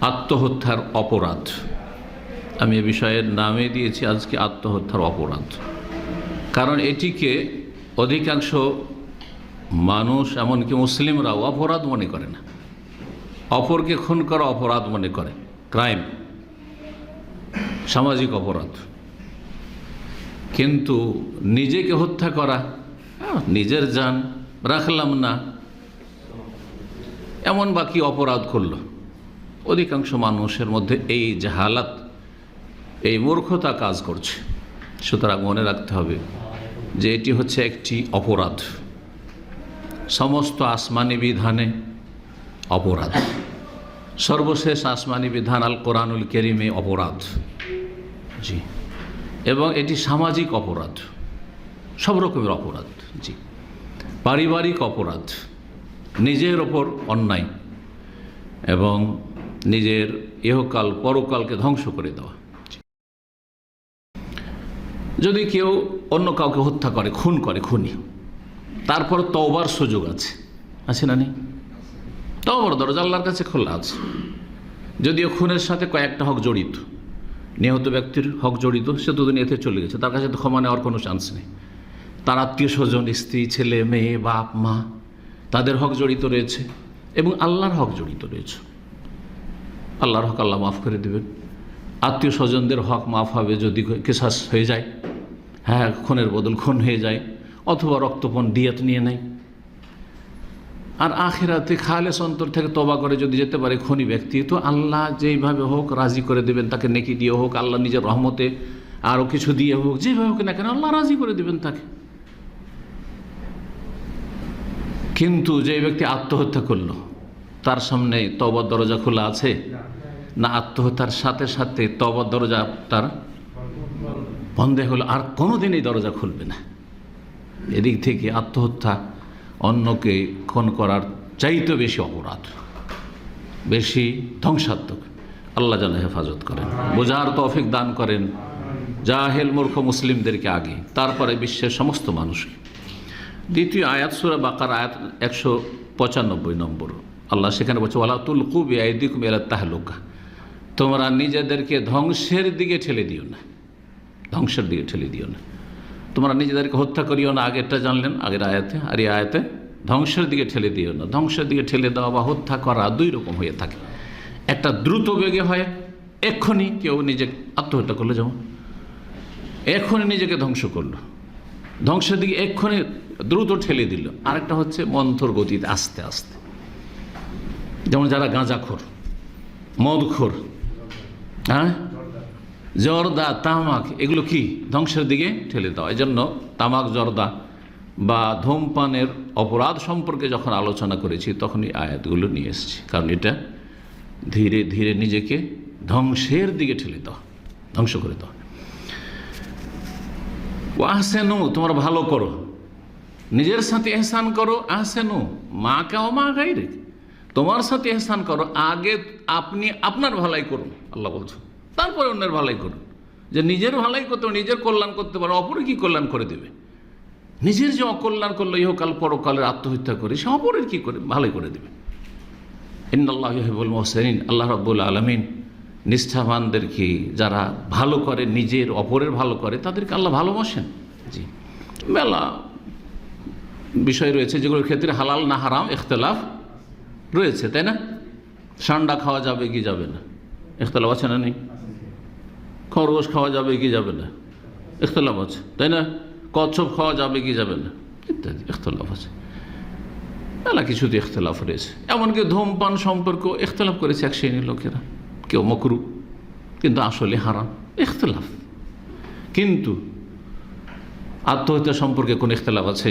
আত্মহত্যার অপরাধ। আমি এ বিষয়ের নামে দিয়েছি আজকে আত্মহত্যার অপরাধ। কারণ এটিকে অধিকাংশ মানুষ, এমনকি মুসলিমরাও অপরাধ মনে করে না। অপরকে খুন করা অপরাধ মনে করে। ক্রাইম, সামাজিক অপরাধ। কিন্তু নিজেকে হত্যা করা নিজের যান রাখলাম না। এমন বাকি অপরাধ করল। অধিকাংশ মানুষের মধ্যে এই জাহালাত, এই মূর্খতা কাজ করছে। সুতরাং মনে রাখতে হবে যে এটি হচ্ছে একটি অপরাধ। সমস্ত আসমানি বিধানে অপরাধ। সর্বশেষ আসমানি বিধান আল কোরআনুল কেরিমে অপরাধ। জি। এবং এটি সামাজিক অপরাধ। সব রকমের অপরাধ, জি। পারিবারিক অপরাধ, নিজের ওপর অন্যায়। এবং নিজের ইহকাল, পরকালকে ধ্বংস করে দেওয়া। যদি কেউ অন্য কাউকে হত্যা করে, খুন করে, খুনি, তারপর তওবার সুযোগ আছে। আছে না নেই? তওবার দরজা আল্লাহর কাছে খোলা আছে। যদিও খুনের সাথে কয়েকটা হক জড়িত, নিহত ব্যক্তির হক জড়িত, সে তো এতে চলে গেছে, তার কাছে তো ক্ষমা নেওয়ার কোনো চান্স নেই। তার আত্মীয় স্বজন, স্ত্রী, ছেলে, মেয়ে, বাপ, মা, তাদের হক জড়িত রয়েছে এবং আল্লাহর হক জড়িত রয়েছে। আল্লাহর হক আল্লাহ মাফ করে দেবেন। আত্মীয় স্বজনদের হক মাফ হবে যদি কেশাস হয়ে যায়। হ্যাঁ খুনের বদল খুন হয়ে যায় অথবা রক্তপণ দিয়াত নিয়ে নেয়। আর আখেরাতে খালেস অন্তর থেকে তবা করে যদি যেতে পারে খনি ব্যক্তি, তো আল্লাহ যেইভাবে হোক রাজি করে দেবেন, তাকে নেকি দিয়ে হোক, আল্লাহ নিজের রহমতে আরও কিছু দিয়ে হোক, যেভাবে হোক না কেন আল্লাহ রাজি করে দেবেন তাকে। কিন্তু যে ব্যক্তি আত্মহত্যা করল তার সামনে তবর দরজা খোলা আছে? না, আত্মহত্যার সাথে সাথে তবর দরজা তার বন্ধ হলো, আর কোনোদিন এই দরজা খুলবে না। এদিক থেকে আত্মহত্যা অন্যকে খুন করার চাইতে বেশি অপরাধ, বেশি ধ্বংসাত্মক। আল্লাহ যেন হেফাজত করেন, বোঝার তৌফিক দান করেন, জাহেল মূর্খ মুসলিমদেরকে আগে, তারপরে বিশ্বের সমস্ত মানুষকে। দ্বিতীয় আয়াত, সুরা বাকার আয়াত একশো পঁচানব্বই নম্বর। আল্লাহ সেখানে বলছে, ওয়ালা তুলকু বিআদিকুম এলা তাহলুকা। তোমরা নিজেদেরকে ধ্বংসের দিকে ঠেলে দিও না। ধ্বংসের দিকে ঠেলে দিও না। তোমরা নিজেদেরকে হত্যা করিও না। আগেরটা জানলেন, আগের আয়াতে, আর এই আয়াতে ধ্বংসের দিকে ঠেলে দিও না। ধ্বংসের দিকে ঠেলে দেওয়া বা হত্যা করা দুই রকম হয়ে থাকে। একটা দ্রুত বেগে হয়, এক্ষুনি কেউ নিজে আত্মহত্যা করল, যেমন এক্ষুনি নিজেকে ধ্বংস করল। ধ্বংসের দিকে এক্ষুনি দ্রুত ঠেলে দিল। আরেকটা হচ্ছে মন্থর গতিতে আস্তে আস্তে। যেমন যারা গাঁজাখোর, মদখোর হ্যাঁ? জর্দা, তামাক, এগুলো কি? ধ্বংসের দিকে ঠেলে দেওয়া। এই জন্য তামাক, জর্দা বা ধূমপানের অপরাধ সম্পর্কে যখন আলোচনা করেছি তখন এই আয়াতগুলো নিয়ে এসেছি। কারণ এটা ধীরে ধীরে নিজেকে ধ্বংসের দিকে ঠেলে দেওয়া, ধ্বংস করে দেওয়া। ও আহসেনু তোমরা ভালো করো। নিজের সাথে এহসান করো। আহসেনু, মা কেও মা গাই রে তোমার সাথে এহসান করো, আগে আপনি আপনার ভালাই করুন, আল্লাহ বলছো। তারপরে অন্যের ভালাই করুন। যে নিজের ভালাই করতে নিজের কল্যাণ করতে পারো অপরে কি কল্যাণ করে দেবে? নিজের যে অকল্যাণ করল, ইহকাল পরকালের আত্মহত্যা করে, সে অপরের কি করে, ভালোই করে দেবে? ইন্নআল্লাহ হেবুল মোহসেন আল্লাহ রব্বুল আলমিন নিষ্ঠাবানদেরকে যারা ভালো করে, নিজের অপরের ভালো করে, তাদেরকে আল্লাহ ভালোবাসেন। জি। মেলা বিষয় রয়েছে যেগুলোর ক্ষেত্রে হালাল না হারাম, ইখতলাফ রয়েছে, তাই না? সান্ডা খাওয়া যাবে কি যাবে না? ইখতলাফ আছে না নেই? খরগোশ খাওয়া যাবে কি যাবে না? ইখতলাফ আছে, তাই না? কচ্ছপ খাওয়া যাবে কি যাবে না? ইত্যাদি, ইখতলাফ আছে। মেলা কিছুতে ইখতলাফ রয়েছে। এমনকি ধূমপান সম্পর্ক ইখতলাফ করেছে এক শ্রেণির লোকেরা। কেউ মকরু, কিন্তু আসলে হারাম, ইখতলাফ। কিন্তু আত্মহত্যা সম্পর্কে কোন ইখতলাফ আছে?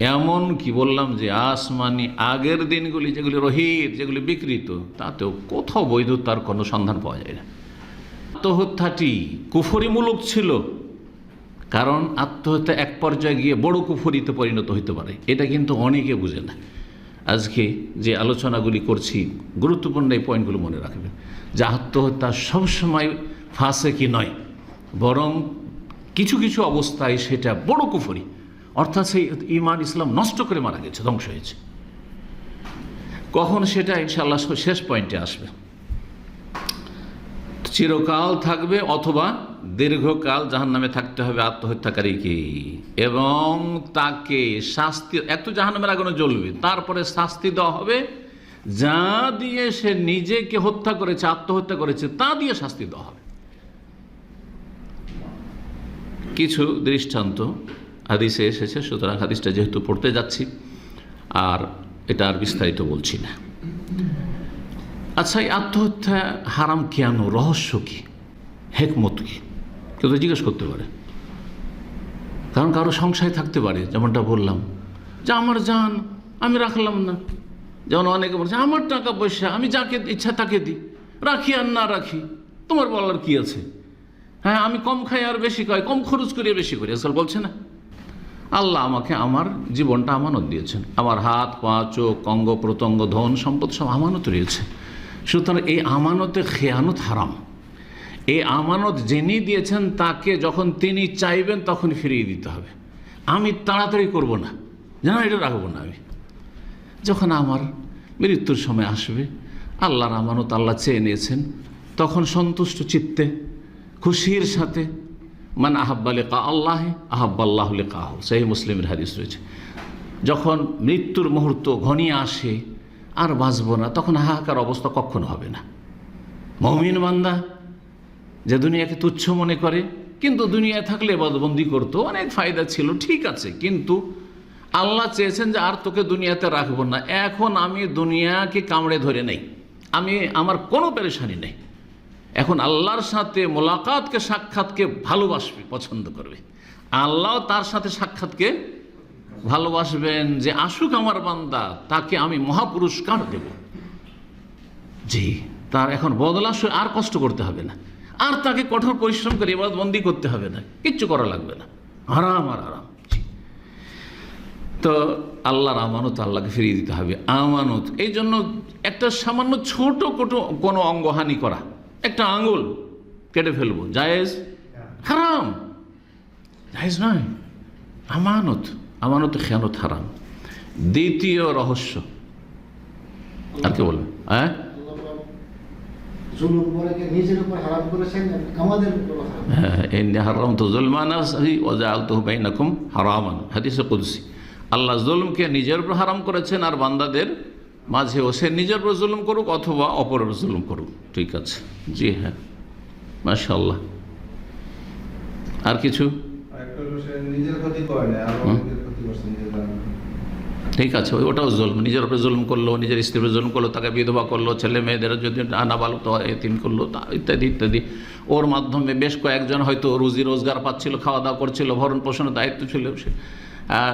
এমন কি বললাম যে আসমানি আগের দিনগুলি যেগুলি রহিত, যেগুলি বিকৃত, তাতেও কোথাও বৈধতার কোনো সন্ধান পাওয়া যায় না। আত্মহত্যাটি কুফরিমূলক ছিল, কারণ আত্মহত্যা এক পর্যায়ে গিয়ে বড় কুফরিতে পরিণত হইতে পারে। এটা কিন্তু অনেকে বুঝে না। আজকে যে আলোচনাগুলি করছি, গুরুত্বপূর্ণ এই পয়েন্টগুলো মনে রাখবেন। যে আত্মহত্যা সবসময় ফাঁসে কি নয়, বরং কিছু কিছু অবস্থায় সেটা বড় কুফরি। অর্থাৎ সেই ইমান ইসলাম নষ্ট করে মারা গেছে, ধ্বংস হয়েছে। কখন সেটা ইনশাল্লাহ শেষ পয়েন্টে আসবে। চিরকাল থাকবে অথবা দীর্ঘকাল জাহান নামে থাকতে হবে আত্মহত্যাকারীকে এবং তাকে শাস্তি, এত জাহান নামের আগুনে জ্বলবে, তারপরে শাস্তি দেওয়া হবে, যা দিয়ে সে নিজেকে হত্যা করেছে, আত্মহত্যা করেছে, তা দিয়ে শাস্তি দেওয়া হবে। কিছু দৃষ্টান্ত হাদিসে এসেছে, সুতরাং হাদিসটা যেহেতু পড়তে যাচ্ছি, আর এটা আর বিস্তারিত বলছি না। আচ্ছা এই আত্মহত্যা হারাম কেন রহস্য কি? হেকমত কি? কেউ তো জিজ্ঞেস করতে পারে। কারণ কারও সংশয় থাকতে পারে, যেমনটা বললাম, যে আমার জান আমি রাখলাম না। যেমন অনেকে বলছে, আমার টাকা পয়সা, আমি যাকে ইচ্ছা তাকে দিই। রাখি আর না রাখি, তোমার বলার কি আছে? হ্যাঁ আমি কম খাই আর বেশি খাই, কম খরচ করি বেশি করি আজকাল বলছে না। আল্লাহ আমাকে আমার জীবনটা আমানত দিয়েছেন। আমার হাত, পা, চোখ, অঙ্গ, প্রত্যঙ্গ, ধন, সম্পদ সব আমানত রয়েছে। সুতরাং এই আমানতে খেয়ানত হারাম। এই আমানত যিনি দিয়েছেন, তাকে যখন তিনি চাইবেন, তখন ফিরিয়ে দিতে হবে। আমি তাড়াতাড়ি করব না। যেন এটা রাখব না আমি। যখন আমার মৃত্যুর সময় আসবে, আল্লাহর আমানত আল্লাহ চেয়ে নিয়েছেন, তখন সন্তুষ্ট চিত্তে, খুশির সাথে মান আহাব্বা লেখা আল্লাহ, আহাব্বাল্লাহ লেখা সেই মুসলিমের হাদিস রয়েছে। যখন মৃত্যুর মুহূর্ত ঘনিয়ে আসে, আর বাঁচব না, তখন হাহাকার অবস্থা কখনো হবে না। মমিন বান্দা যে দুনিয়াকে তুচ্ছ মনে করে, কিন্তু দুনিয়ায় থাকলে বদবন্দি করতো, অনেক ফায়দা ছিল, ঠিক আছে, কিন্তু আল্লাহ চেয়েছেন যে আর তোকে দুনিয়াতে রাখব না। এখন আমি দুনিয়াকে কামড়ে ধরে নেই। আমি, আমার কোনো পেরেশানি নেই। এখন আল্লাহর সাথে মোলাকাতকে, সাক্ষাৎকে ভালোবাসবে, পছন্দ করবে। আল্লাহ তার সাথে সাক্ষাৎকে ভালোবাসবেন যে, আসুক আমার বান্দা, তাকে আমি মহাপুরস্কার দেব। জি, তার এখন বদলা আর কষ্ট করতে হবে না। আর তাকে কঠোর পরিশ্রম করে এবার বন্দি করতে হবে না, কিচ্ছু করা লাগবে না। আরাম আর আরাম। তো আল্লাহর আমানত আল্লাহকে ফিরিয়ে দিতে হবে। আমানত এই জন্য একটা সামান্য ছোট কোনো অঙ্গহানি করা। একটা আঙুল কেটে ফেলব। জায়েজ? হারাম। জায়েজ নয়। আমানত। আমানত খেয়ানত হারাম। দ্বিতীয় রহস্য। আর কি বলবেন হ্যাঁ? হ্যাঁ কুদসি। আল্লাহ জুলমকে নিজের উপর হারাম করেছেন আর বান্দাদের মাঝেও সে নিজের উপর জুলুম করুক অথবা অপরের জুলুম করুক। ঠিক আছে? জি হ্যাঁ। মাশাল্লাহ আর কিছু? ঠিক আছে ওটাও জুলম। নিজের উপরে জুলুম করল নিজের স্ত্রীর উপরে জুলুম করল তাকে বিধবা করল ছেলে মেয়েদের যদি নাবালক তো এতিম করল তা ইত্যাদি ইত্যাদি। ওর মাধ্যমে বেশ কয়েকজন হয়তো রুজি রোজগার পাচ্ছিল খাওয়া দাওয়া করছিল ভরণ পোষণের দায়িত্ব ছিল সে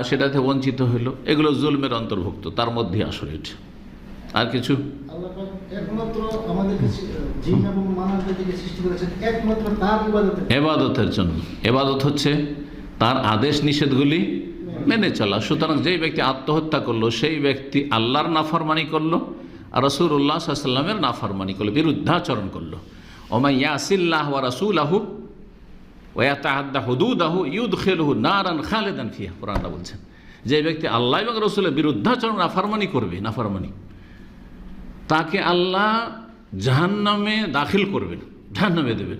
সেটাতে বঞ্চিত হলো এগুলো জুলমের অন্তর্ভুক্ত তার মধ্যে আসলে এটা। আর কিছু? এবাদতের জন্য। এবাদত হচ্ছে তার আদেশ নিষেধগুলি মেনে চলা। সুতরাং যেই ব্যক্তি আত্মহত্যা করল সেই ব্যক্তি আল্লাহর নাফরমানি করল আর রসুল্লাহ সাল্লামের নাফরমানি করল বিরুদ্ধাচরণ করল। ওমাই ইয়াসিল্লাহ ওয়া রাসূলাহু ওয়া ইয়াতাআদ্দা হুদুদাহু ইউদখিলুহু নারান খালিদান ফিহা। কোরআনটা বলছেন যে ব্যক্তি আল্লাহ এবং রসুলের বিরুদ্ধাচরণ নাফরমানি করবে নাফরমানি। তাকে আল্লাহ জাহান্নামে দাখিল করবেন, জাহান্নামে দেবেন।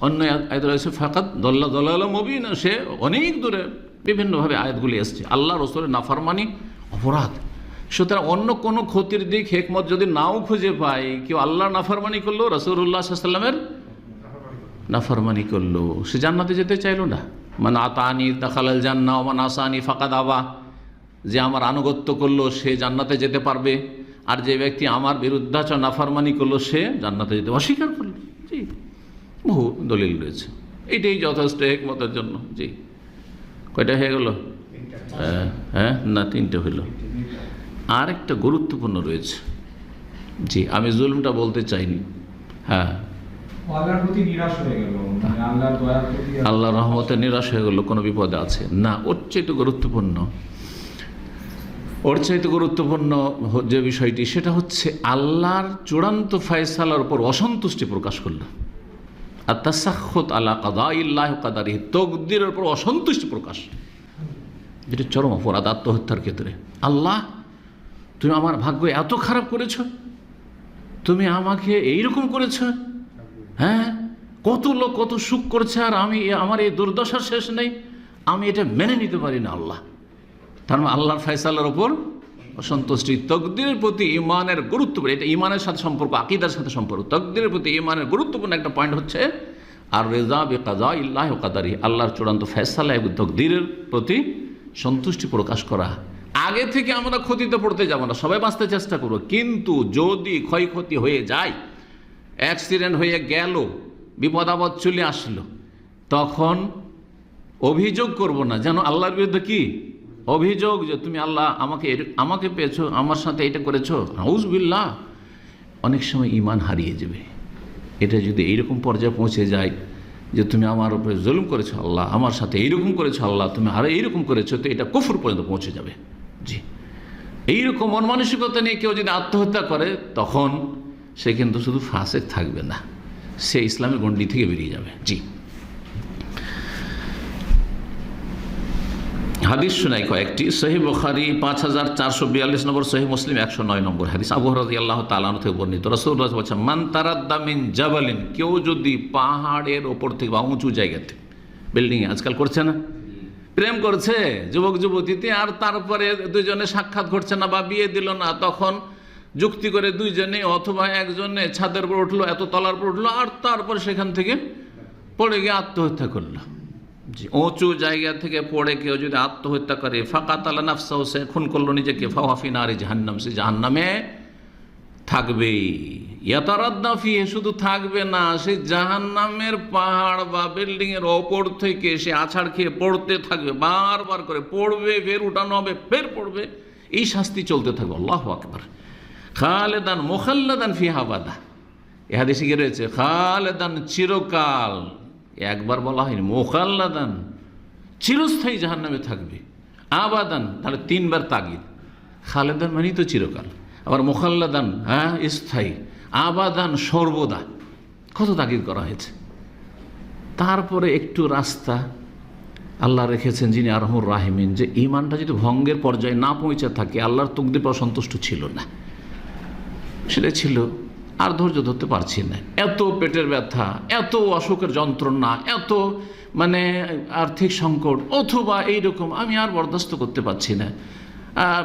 অন্য আয়াত রয়েছে ফাকাত দল্লা দল্লা মবিন। সে অনেক দূরে বিভিন্নভাবে আয়াতগুলি এসছে। আল্লাহ রসুলের নাফরমানি অপরাধ। সুতরাং অন্য কোনো ক্ষতির দিক, হেকমত যদি নাও খুঁজে পাই, কেউ আল্লাহ নাফারমানি করল রসুল্লাহ সাল্লামের নাফরমানি করল। সে জান্নাতে যেতে চাইলো না। মানে আতানি দাখালাল জান্না ওমান আসানি ফাকাদ আবা। যে আমার আনুগত্য করল, সে জান্নাতে যেতে পারবে। আর যে ব্যক্তি আমার বিরুদ্ধাচর নাফরমানি করল সে জান্নাতে যেতে অস্বীকার করল। জি বহু দলিল রয়েছে। এইটাই যথেষ্ট একমতের জন্য। জি কয়টা হয়ে গেল? হ্যাঁ হ্যাঁ না তিনটে হইল। আর একটা গুরুত্বপূর্ণ রয়েছে। জি আমি জুলুমটা বলতে চাইনি। হ্যাঁ। আল্লাহর প্রতি নিরাশ হয়ে গেল। মানে আল্লাহ রহমতে নিরাশ হয়ে গেল কোনো বিপদে আছে। না ওর চাইতে গুরুত্বপূর্ণ। ওর চাইতে গুরুত্বপূর্ণ যে বিষয়টি, সেটা হচ্ছে আল্লাহর চূড়ান্ত ফয়সালার উপর অসন্তুষ্টি প্রকাশ করল। আর তাসাক্ষত আল্লাহ কাদা ইল্লাহ কাদারি তকদিরের উপর অসন্তুষ্টি প্রকাশ। যেটা চরম অপরাধ, আত্মহত্যার ক্ষেত্রে। আল্লাহ, তুমি আমার ভাগ্য এত খারাপ করেছ? তুমি আমাকে এইরকম করেছ? হ্যাঁ? কত লোক কত সুখ করছে, আর আমি আমার এই দুর্দশার শেষ নেই। আমি এটা মেনে নিতে পারি না, আল্লাহ। তার মানে আল্লাহর ফয়সালার ওপর অসন্তুষ্টি। তকদিরের প্রতি ইমানের গুরুত্বপূর্ণ, এটা ইমানের সাথে সম্পর্ক, আকিদার সাথে সম্পর্ক। তকদিরের প্রতি ইমানের গুরুত্বপূর্ণ একটা পয়েন্ট হচ্ছে আর রেজা বে কাজা ইল্লাহ কাদারি। আল্লাহর চূড়ান্ত ফয়সালা এবং তকদিরের প্রতি সন্তুষ্টি প্রকাশ করা। আগে থেকে আমরা ক্ষতিতে পড়তে যাব না, সবাই বাঁচতে চেষ্টা করব। কিন্তু যদি ক্ষয়ক্ষতি হয়ে যায় অ্যাক্সিডেন্ট হয়ে গেল, বিপদ আপদ চলে আসলো, তখন অভিযোগ করব না। যেন আল্লাহর বিরুদ্ধে কি? অভিযোগ যে তুমি আল্লাহ আমাকে আমাকে পেয়েছ, আমার সাথে এটা করেছ। হাউজবিল্লাহ অনেক সময় ইমান হারিয়ে যাবে। এটা যদি এইরকম পর্যায়ে পৌঁছে যায় যে তুমি আমার উপরে জুলুম করেছ আল্লাহ, আমার সাথে এইরকম করেছ আল্লাহ, তুমি আরও এইরকম করেছ, তো এটা কুফর পর্যন্ত পৌঁছে যাবে। জি। এইরকম মন মানসিকতা নিয়ে কেউ যদি আত্মহত্যা করে, তখন সে কিন্তু শুধু ফাঁসে থাকবে না, সে ইসলামের গণ্ডি থেকে বেরিয়ে যাবে। জি। হাদিস শুনাই কয়েকটি। সহি বখারি পাঁচ হাজার চারশো বিয়াল্লিশ নম্বর সহি মুসলিম একশো নয় নম্বর হাদিস। আবু আল্লাহ তালান থেকে বর্ণিত। রসুল বলছেন, মান তারাদ্দামিন জাবালিন কেউ যদি পাহাড়ের ওপর থেকে বা উঁচু জায়গাতে বিল্ডিংয়ে আজকাল করছে না? প্রেম করছে যুবক যুবতীতে আর তারপরে দুজনে সাক্ষাৎ ঘটছে না বা বিয়ে দিল না, তখন যুক্তি করে দুইজনে অথবা একজনে ছাদের উপর উঠল, এত তলার উপর উঠল, আর তারপর সেখান থেকে পড়ে গিয়ে আত্মহত্যা করল। জি। উঁচু জায়গা থেকে পড়ে কেউ যদি আত্মহত্যা করে ফাঁকা তালা নাফসাও সে খুন করল নিজেকে ফাওয়াফিন আর জাহান্নাম, সে জাহান্নামে থাকবে ইয়াতারাদ্দা ফিহে, শুধু থাকবে না, সে জাহান্নামের পাহাড় বা বিল্ডিং এর ওপর থেকে সে আছাড় খেয়ে পড়তে থাকবে, বারবার করে পড়বে, ফের উঠানো হবে, ফের পড়বে, এই শাস্তি চলতে থাকবে। আল্লাহ আকবার। খালেদান মোখাল্লাদান ফি হাবাদা এ হাদিসে কি রয়েছে? খালেদান চিরকাল একবার বলা হয়নি মোকাল্লাদান চিরস্থায়ী জাহান নামে থাকবে, আবাদান, তাহলে তিনবার তাগিদ। খালেদান মানেই তো চিরকাল। আবার মোকাল্লাদান হ্যাঁ স্থায়ী, আবাদান, সর্বদা। কত তাগিদ করা হয়েছে। তারপরে একটু রাস্তা, আল্লাহ রেখেছেন যিনি আরহমুর রাহিমিন, যে ইমানটা যদি ভঙ্গের পর্যায়ে না পৌঁছে থাকে, আল্লাহর তকদির পর সন্তুষ্ট ছিল না। সেটা ছিল আর ধৈর্য ধরতে পারছি না। এত পেটের ব্যথা এত অসুখের যন্ত্রণা এত মানে আর্থিক সংকট অথবা এইরকম আমি আর বরদাস্ত করতে পারছি না।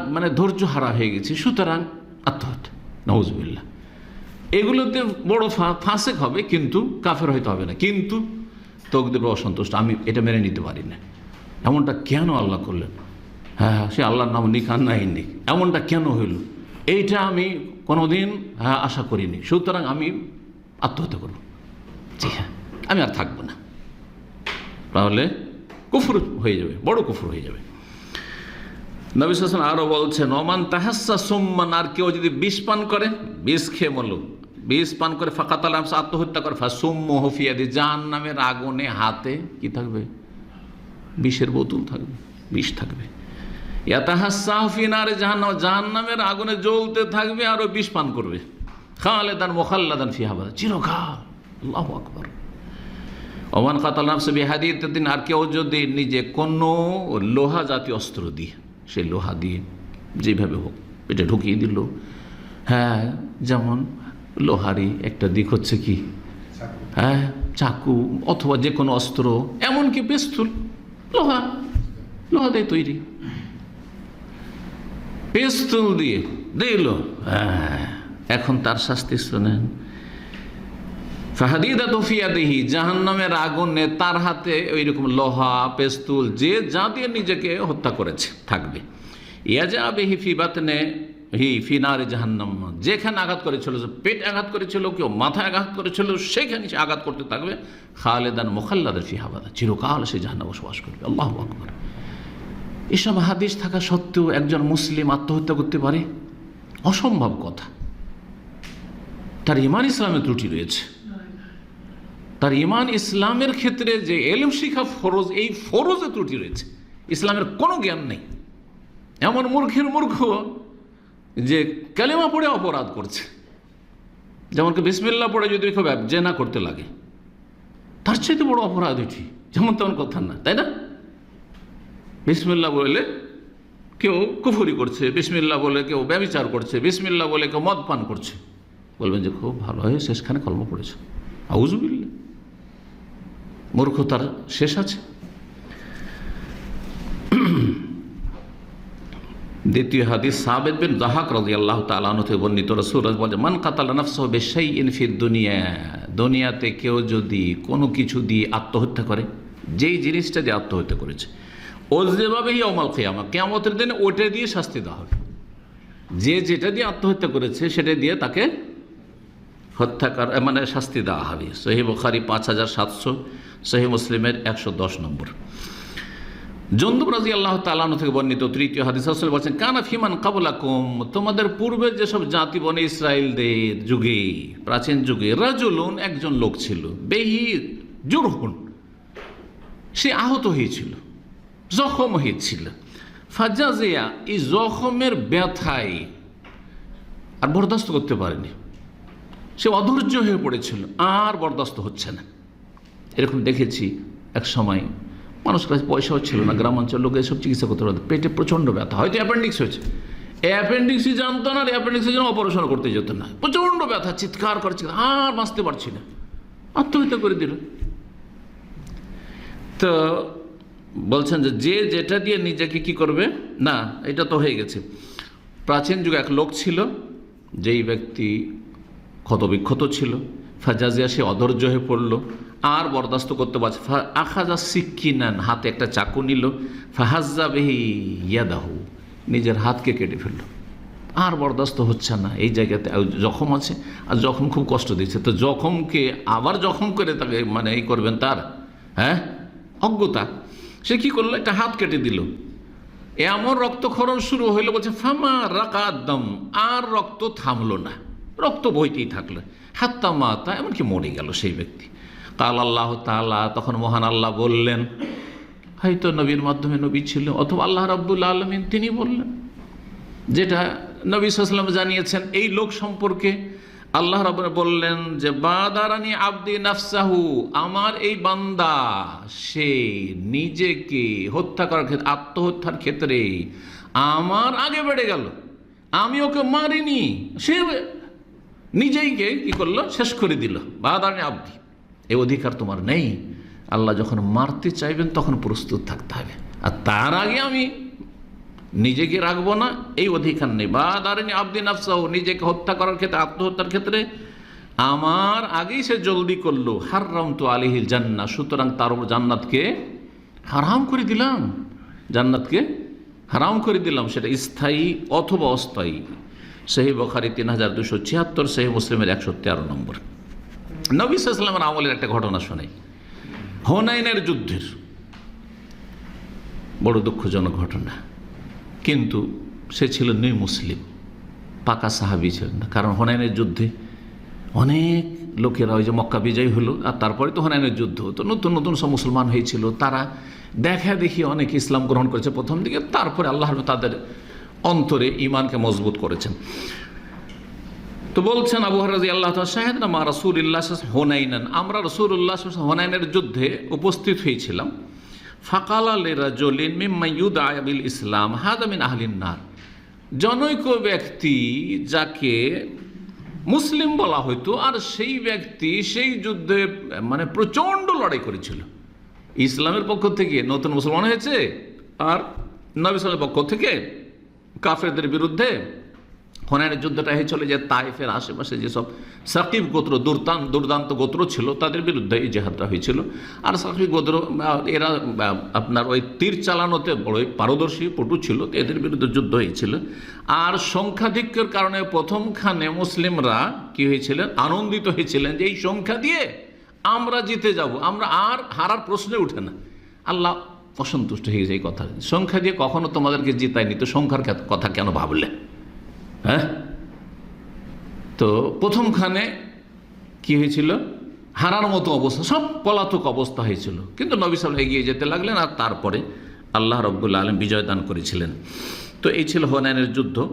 মানে ধৈর্য হারা হয়ে গেছি। সুতরাং আত্মহত্যা। নওয়াজবিল্লা এগুলোতে বড় ফাঁসেক হবে কিন্তু কাফের হয়তো হবে না। কিন্তু তকদির অসন্তুষ্ট আমি এটা মেনে নিতে পারি না। এমনটা কেন আল্লাহ করলেন? হ্যাঁ, সে আল্লাহর নাম নিক আর নাই নিক এমনটা কেন হইল? এইটা আমি কোনোদিন হ্যাঁ আশা করিনি। সুতরাং আমি আত্মহত্যা করব। জি হ্যাঁ আমি আর থাকব না। তাহলে কুফর হয়ে যাবে, বড় কুফর হয়ে যাবে। নবী সাসন আরও বলছেন, ওমান তাহাসা সোম্মান আর কেউ যদি বিষ পান করে, বিষ খেয়ে মরল। বিষ পান করে ফাঁকাতাল আত্মহত্যা করে। ফা সোম্য হফিয়াদি জাহান নামের আগুনে হাতে কি থাকবে? বিষের বোতল থাকবে, বিষ থাকবে। ইয়াতাহাসাহফিনারে জাহান্নাম, জাহান্নামের আগুনে জ্বলতে থাকবে আরও বিষ পান করবে। খালেদান মোখাল্লাদান ফিহাবাদ চিরকাল। আল্লাহ আকবর। ওমান কাতাল নাফসে আর কেউ যদি নিজে কোনো লোহা জাতীয় অস্ত্র দিয়ে সেই লোহা দিয়ে যেভাবে হোক পেটে ঢুকিয়ে দিল। হ্যাঁ যেমন লোহারি একটা দিক হচ্ছে কি? হ্যাঁ চাকু অথবা যে কোনো অস্ত্র, এমনকি পেস্তুল, লোহা লোহা দিয়ে তৈরি। পেস্তুল দিয়ে দিল হ্যাঁ এখন তার শাস্তি শোনেন। ফাহাদিদা তফিয়া দেহি জাহান্নামের আগুনে তার হাতে ওই রকম লোহা, পেস্তুল, যে যা দিয়ে নিজেকে হত্যা করেছে, থাকবে। ইয়াজা বেহি ফি বাতনে, হি ফিনারে জাহান্নাম, যেখানে আঘাত করেছিল পেট আঘাত করেছিল, কেউ মাথায় আঘাত করেছিল, সেখানে সে আঘাত করতে থাকবে। খালেদান মোখাল্লাদের ফি হাবাদা চিরকাল সে জাহান্ন বসবাস করবে। আল্লাহ আকবর। এসব হাদিস থাকা সত্ত্বেও একজন মুসলিম আত্মহত্যা করতে পারে? অসম্ভব কথা। তার ইমান ইসলামের ত্রুটি রয়েছে। তার ইমান ইসলামের ক্ষেত্রে যে এলম শিখা ফরজ, এই ফরজে ত্রুটি রয়েছে। ইসলামের কোনো জ্ঞান নেই। এমন মূর্খের মূর্খ যে কালেমা পড়ে অপরাধ করছে। যেমন বিসমিল্লা পড়ে যদি খুব জেনা করতে লাগে। তার চাইতে বড় অপরাধ এটি। যেমন তেমন কথা না, তাই না? বিসমিল্লা বলে কেউ কুফুরি করছে বিসমিল্লা বলে কেউ ব্যবচার করছে বিসমিল্লা বলে কেউ মদ পান করছে। বলবেন যে খুব ভালো হয়ে শেষখানে কলম পড়েছে। আউজবিল্লা মূর্খতার শেষ আছে। দ্বিতীয় হাদিস, সাবেদ বিন জাহাক রাজি আল্লাহ তালান থেকে বর্ণিত রসুল বলে মান কাতাল নফস বেশাই ইনফির দুনিয়া দুনিয়াতে কেউ যদি কোনো কিছু দিয়ে আত্মহত্যা করে, যেই জিনিসটা দিয়ে আত্মহত্যা করেছে ও যেভাবেই অমাল কেয়ামা, কেয়ামতের দিনে ওটা দিয়ে শাস্তি দেওয়া হবে। যে যেটা দিয়ে আত্মহত্যা করেছে, সেটা দিয়ে তাকে হত্যাকার মানে শাস্তি দেওয়া হবে। সহি বুখারি পাঁচ হাজার সাতশো সহি মুসলিমের একশো দশ নম্বর। জন্দুব রাজি আল্লাহ তালানো থেকে বর্ণিত তৃতীয় হাদিস আসলে বলছেন, কানা ফিমান কাবুলাকুম তোমাদের পূর্বে যেসব জাতি বনে ইসরায়েলদের যুগে, প্রাচীন যুগে রাজুলুন একজন লোক ছিল বেহি জুরহুন, সে আহত হয়েছিল। জখম হয়েছিল ফাজাজিয়া এই জখমের ব্যথায় আর বরদাস্ত করতে পারেনি। সে অধৈর্য হয়ে পড়েছিল, আর বরদাস্ত হচ্ছে না। এরকম দেখেছি এক সময়। মানুষের কাছে পয়সাও ছিল না গ্রামাঞ্চল লোক এসব চিকিৎসা করতে পারতো। পেটে প্রচণ্ড ব্যথা, হয়তো অ্যাপেন্ডিক্স হয়েছে। অ্যাপেন্ডিক্সই জানতো না, আর অ্যাপেন্ডিক্সের জন্য অপারেশন করতে যেত না। প্রচণ্ড ব্যথা, চিৎকার করে আর বাঁচতে পারছি না। আত্মহত্যা করে দিল। তো বলছেন যে যে যেটা দিয়ে নিজেকে কি করবে? না, এটা তো হয়ে গেছে। প্রাচীন যুগে এক লোক ছিল, যেই ব্যক্তি ক্ষতবিক্ষত ছিল। ফাজাজিয়া সে অধৈর্য হয়ে পড়ল। আর বরদাস্ত করতে পারছে আখাজা সিক্কি নেন হাতে একটা চাকু নিল। ফাহাজা বেহি ইয়াদাহু, নিজের হাতকে কেটে ফেলল। আর বরদাস্ত হচ্ছে না। এই জায়গাতে জখম আছে। আর জখম খুব কষ্ট দিচ্ছে। তো জখমকে আবার জখম করে তাকে মানে এই করবেন তার হ্যাঁ? অজ্ঞতা। সে কি করল? একটা হাত কেটে দিল। এমন রক্তক্ষরণ শুরু হইল বলছে, ফামা রাকাদম আর রক্ত থামলো না। রক্ত বইতেই থাকল। হাত্তা মাতা, এমনকি মরে গেল সেই ব্যক্তি। কাল আল্লাহ তালা তখন মহান আল্লাহ বললেন, হয়তো নবীর মাধ্যমে নবী ছিল, অথবা আল্লাহ রাব্বুল আলমিন, তিনি বললেন। যেটা নবী সাল্লাম জানিয়েছেন, এই লোক সম্পর্কে আল্লাহ রব বললেন যে, বাদারানি আব্দি নাফসাহু, আমার এই বান্দা, সে নিজেকে হত্যা করার ক্ষেত্রে, আত্মহত্যার ক্ষেত্রে আমার আগে বেড়ে গেল। আমি ওকে মারিনি, সে নিজেইকে কি করল? শেষ করে দিল। বাদারানি আব্দি, এই অধিকার তোমার নেই। আল্লাহ যখন মারতে চাইবেন, তখন প্রস্তুত থাকতে হবে। আর তার আগে আমি নিজেকে রাখব না, এই অধিকার নেই। বা দারিনী আব্দিন আফসাহ নিজেকে হত্যা করার ক্ষেত্রে, আত্মহত্যার ক্ষেত্রে, আমার আগেই সে জলদি করল হাররাম তো আলিহিল জান্না সুতরাং তার উপর জান্নাতকে হারাম করে দিলাম। জান্নাতকে হারাম করে দিলাম, সেটা স্থায়ী অথবা অস্থায়ী। সেহি বখারি তিন হাজার দুশো ছিয়াত্তর সেহি মুসলিমের একশো তেরো নম্বর। নবী সাল্লামের আমলের একটা ঘটনা শোনাই হোনাইনের যুদ্ধের। বড় দুঃখজনক ঘটনা। কিন্তু সে ছিল নিউ মুসলিম, পাকা সাহাবি ছিলেন না। কারণ হোনাইনের যুদ্ধে অনেক লোকেরা ওই যে মক্কা বিজয়ী হলো, আর তারপরে তো হোনাইনের যুদ্ধ তো নতুন নতুন সব মুসলমান হয়েছিল। তারা দেখা দেখি অনেক ইসলাম গ্রহণ করেছে প্রথম দিকে, তারপরে আল্লাহ তাদের অন্তরে ইমানকে মজবুত করেছেন। তো বলছেন আবু হরাজি আল্লাহ শাহেদ না মা রসুল ইল্লাহ হোনাইনান, আমরা রসুল উল্লাহ হোনাইনের যুদ্ধে উপস্থিত হয়েছিলাম। ফাকালা লেরা জলিন মিম্মাইয়ুদ আয়াবিল ইসলাম হাদামিন আহলিন জনৈক ব্যক্তি যাকে মুসলিম বলা হইতো, আর সেই ব্যক্তি সেই যুদ্ধে মানে প্রচণ্ড লড়াই করেছিল। ইসলামের পক্ষ থেকে নতুন মুসলমান হয়েছে, আর নবী সালের পক্ষ থেকে কাফেরদের বিরুদ্ধে হনানের যুদ্ধটা হয়েছিল যে তাইফের আশেপাশে যেসব সাকিব গোত্র, দুর্দান, দুর্দান্ত গোত্র ছিল, তাদের বিরুদ্ধে এই জেহাদটা হয়েছিল। আর সাকিব গোত্র, এরা, আপনার ওই তীর চালানোতে বড়ই পারদর্শী পটু ছিল, এদের বিরুদ্ধে যুদ্ধ হয়েছিল। আর সংখ্যাধিক্যের কারণে প্রথমখানে মুসলিমরা কি হয়েছিলেন? আনন্দিত হয়েছিলেন যে এই সংখ্যা দিয়ে আমরা জিতে যাব। আমরা আর হারার প্রশ্নে উঠে না। আল্লাহ অসন্তুষ্ট হয়ে গেছে এই কথা। সংখ্যা দিয়ে কখনো তোমাদেরকে জিতায়নি, তো সংখ্যার কথা কেন ভাবলে? হ্যাঁ? তো প্রথমখানে কি হয়েছিল? হারার মতো অবস্থা, সব পলাতক অবস্থা হয়েছিল। কিন্তু নবী সাল এগিয়ে যেতে লাগলেন আর তারপরে আল্লাহ রব্বুল্লা আলম বিজয় দান করেছিলেন। তো এই ছিল হোনায়নের যুদ্ধ।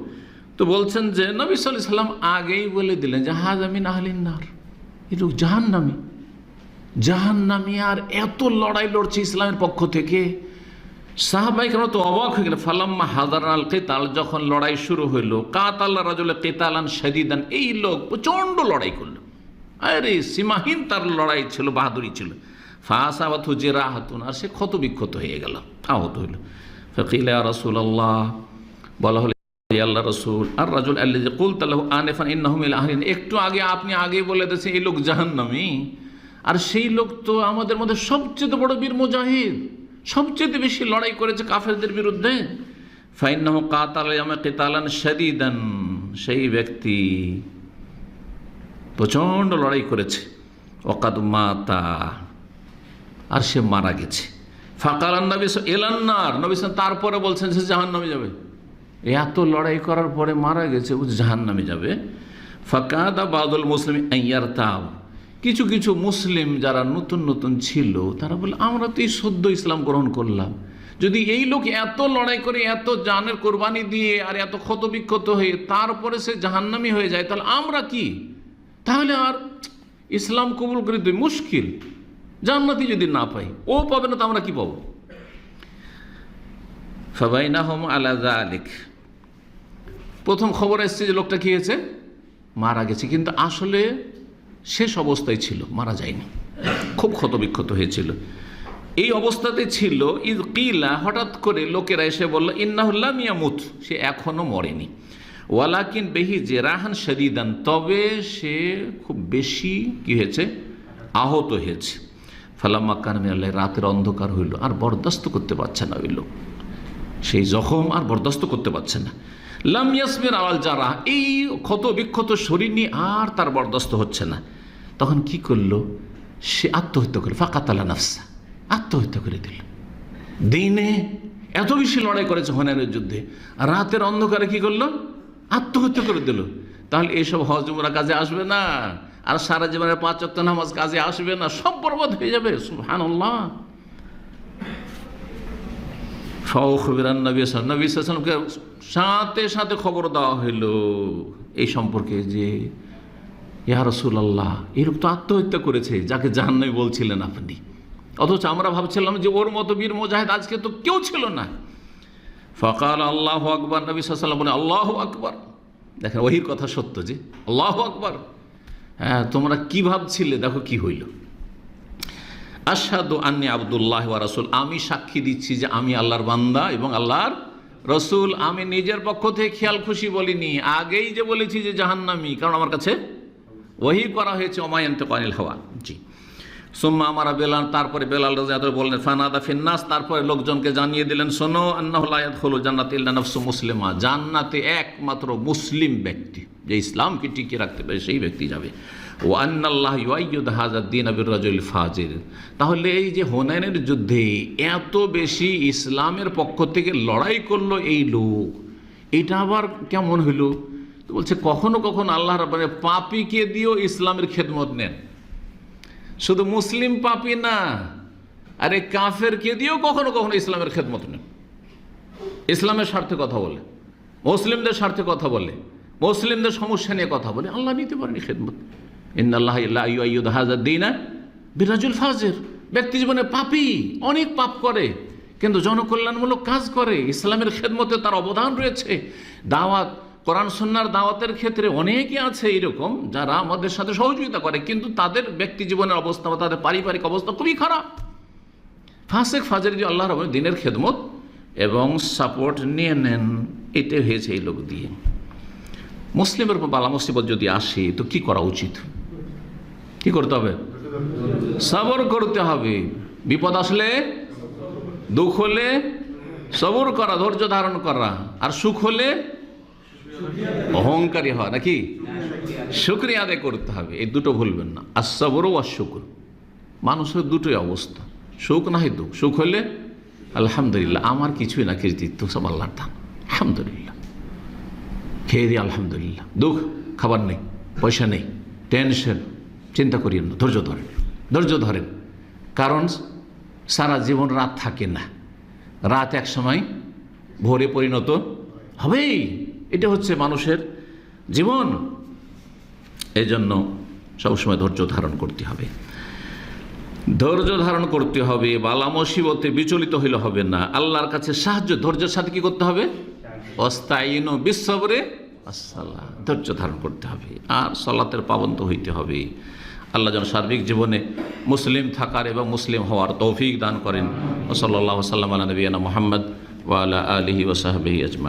তো বলছেন যে নবী সাল্লাহ সাল্লাম আগেই বলে দিলেন যে হাজ আমিন আহলিনার এটা জাহান্নামি। জাহান্নামি আর এত লড়াই লড়ছে ইসলামের পক্ষ থেকে। সাহাবাই কেন তো অবাক হয়ে গেল ফালাম্মা হাজার আল কেতাল, যখন লড়াই শুরু হইল কাত আল্লাহ রাজুল কেতালান সাদিদান এই লোক প্রচণ্ড লড়াই করল। আরে, সীমাহীন তার লড়াই ছিল, বাহাদুরি ছিল। ফাঁসাবাত যে রাহাতুন আর সে ক্ষত বিক্ষত হয়ে গেল, আহত হইল। ফকিলা রসুল আল্লাহ বলা হলো, "ইয়া আল্লাহ রসুল, আর রাজুল আল্লাহ কুল তাল্লাহ আনেফান ইন্নাহমিল আহরিন একটু আগে আপনি আগে বলে দিয়েছে এই লোক জাহান্নামী। আর সেই লোক তো আমাদের মধ্যে সবচেয়ে বড় বীর মুজাহিদ। সবচেয়ে বেশি লড়াই করেছে কাফেরদের বিরুদ্ধে? ফাইন্নাহ কাতাল কেতালান শরীদান সেই ব্যক্তি প্রচণ্ড লড়াই করেছে। অকাদ মাতা, আর সে মারা গেছে। ফাঁকাল নবী এলান্নার নবী তারপরে বলছেন সে জাহান নামে যাবে। এত লড়াই করার পরে মারা গেছে, ও জাহান নামে যাবে। ফাঁকাদা বাদুল মুসলিম আইয়ার তাব কিছু কিছু মুসলিম যারা নতুন নতুন ছিল, তারা বলে, আমরা তো এই সদ্য ইসলাম গ্রহণ করলাম। যদি এই লোক এত লড়াই করে, এত জানের কোরবানি দিয়ে আর এত ক্ষতবিক্ষত হয়ে তারপরে সে জাহান্নামি হয়ে যায়, তাহলে আমরা কি? তাহলে আর ইসলাম কবুল করে দিই মুশকিল। জান্নাতি যদি না পাই, ও পাবে না, তো আমরা কি পাবো? সবাই না হোম আলাদা আলিক প্রথম খবর এসছে যে লোকটা কি হয়েছে? মারা গেছে। কিন্তু আসলে শেষ অবস্থায় ছিল, মারা যায়নি। খুব ক্ষতবিক্ষত হয়েছিল। এই অবস্থাতে ছিল, ইদ কিলা হঠাৎ করে লোকেরা এসে বলল ইন্নাহুল্লাহ মিয়ামুত সে এখনও মরেনি। ওয়ালাকিন বেহি যে রাহান শরিদান তবে সে খুব বেশি কি হয়েছে? আহত হয়েছে। ফালাম্মা কানমিয়াল্লাহ রাতের অন্ধকার হইল, আর বরদাস্ত করতে পারছে না ওই লোক। সেই জখম আর বরদাস্ত করতে পারছে না। লাম ইয়াসমির আওয়াল যারা এই ক্ষত বিক্ষত শরীর নিয়ে আর তার বরদাস্ত হচ্ছে না। তখন কি করল? সে আত্মহত্যা করে ফাঁকাতালা নাফসা, আত্মহত্যা করে দিল। দিনে এত বেশি লড়াই করেছে হনানের যুদ্ধে রাতের অন্ধকারে কি করল? আত্মহত্যা করে দিল। তাহলে এইসব হজমরা কাজে আসবে না, আর সারা জীবনের পাঁচ অক্ট নামাজ কাজে আসবে না, সব বরবাদ হয়ে যাবে, সুবহানাল্লাহ। ফবিরান নবী নবী সাল্লামকে সাথে সাথে খবর দেওয়া হইল এই সম্পর্কে যে, ইয়া রসুল্লাহ এরূপ তো আত্মহত্যা করেছে, যাকে জাহান্নাই বলছিলেন আপনি। অথচ আমরা ভাবছিলাম যে ওর মতো বীর মোজাহিদ আজকে তো কেউ ছিল না। ফকাল আল্লাহ আকবর, নবী সাল্লাম বলে, আল্লাহ আকবর। দেখেন ওহির কথা সত্য যে, আল্লাহ আকবর। হ্যাঁ তোমরা কি ভাবছিলে? দেখো কি হইল। আসাদু আন্নি আবদুল্লাহ রাসুল, আমি সাক্ষী দিচ্ছি যে আমি আল্লাহর বান্দা এবং আল্লাহর রসুল, আমি নিজের পক্ষ থেকে খেয়াল খুশি বলিনি, আগেই যে বলেছি যে জাহান্নামি, কারণ আমার কাছে ওহি করা হয়েছে অমায়ন্ত কানিল হাওয়া। জি। সুম্মা আমারা বেলাল, তারপরে বেলাল রাজা বললেন, ফানাদা ফিন্নাস, তারপরে লোকজনকে জানিয়ে দিলেন, শোনো আন্নাহুল্লাহ হলো জান্নাত ইল্লা মুসলিমা। জান্নাতে একমাত্র মুসলিম ব্যক্তি, যে ইসলামকে টিকিয়ে রাখতে পারে, সেই ব্যক্তি যাবে। ও আন্নাল্লাহ ইউদ হাজাদ্দিন আবির রাজুল ফাজির তাহলে এই যে হোনাইনের যুদ্ধে এত বেশি ইসলামের পক্ষ থেকে লড়াই করল এই লোক, এটা আবার কেমন হইল? বলছে, কখনো কখনো আল্লাহ মানে পাপিকে দিয়েও ইসলামের খেদমত নেন। শুধু মুসলিম পাপি না, আরে কাফেরকে দিয়েও কখনো কখনো ইসলামের খেদমত নেন। ইসলামের স্বার্থে কথা বলে, মুসলিমদের স্বার্থে কথা বলে, মুসলিমদের সমস্যা নিয়ে কথা বলে, আল্লাহ নিতে পারেনি খেদমত। বিরাজুল ফাজের। ব্যক্তি জীবনে পাপি, অনেক পাপ করে, কিন্তু জনকল্যাণমূলক কাজ করে, ইসলামের খেদমতে তার অবদান রয়েছে। দাওয়াত, কোরআন সন্ন্যার দাওয়াতের ক্ষেত্রে অনেকে আছে এরকম যারা আমাদের সাথে সহযোগিতা করে, কিন্তু তাদের ব্যক্তি জীবনের অবস্থা বা তাদের পারিবারিক অবস্থা খুবই খারাপ। ফাঁসেক ফাজের যে আল্লাহ রবের দিনের খেদমত এবং সাপোর্ট নিয়ে নেন, এটাই হয়েছে এই লোক দিয়ে। মুসলিমের উপর বালা মুসিবত যদি আসে, তো কি করা উচিত? কি করতে হবে? সবর করতে হবে। বিপদ আসলে, দুঃখ হলে সবর করা, ধৈর্য ধারণ করা। আর সুখ হলে অহংকারী হওয়া, নাকি? শুক্রিয়া আদায় করতে হবে। এই দুটো ভুলবেন না। আর সবরও আর শুক্র মানুষের দুটোই অবস্থা। সুখ না হয় দুঃখ। সুখ হলে, আলহামদুলিল্লাহ, আমার কিছুই না কৃতিত্ব সব আল্লাহর দান। আলহামদুলিল্লাহ। খেয়ে দিই আলহামদুলিল্লাহ। দুঃখ, খাবার নেই, পয়সা নেই টেনশন চিন্তা করিয়েন না, ধৈর্য ধরেন ধৈর্য ধরেন। কারণ সারা জীবন রাত থাকে না। রাত এক সময় ভোরে পরিণত হবেই। এটা হচ্ছে মানুষের জীবন। এই জন্য সবসময় ধৈর্য ধারণ করতে হবে। ধৈর্য ধারণ করতে হবে, বালা মুসিবতে বিচলিত হইলে হবে না। আল্লাহর কাছে সাহায্য, ধৈর্যের সাথে কি করতে হবে? অস্তায়ীন বিশ্বরে আসসালাম ধৈর্য ধারণ করতে হবে। আর সলাতের পাবন্ত হইতে হবে। আল্লাহ যেন সার্বিক জীবনে মুসলিম থাকার এবং মুসলিম হওয়ার তৌফিক দান করেন। ও সাল্লাহ সাল্লাম আলা নবীনা মোহাম্মদ ওয়ালা আলহি ওসাহাবি আজমাই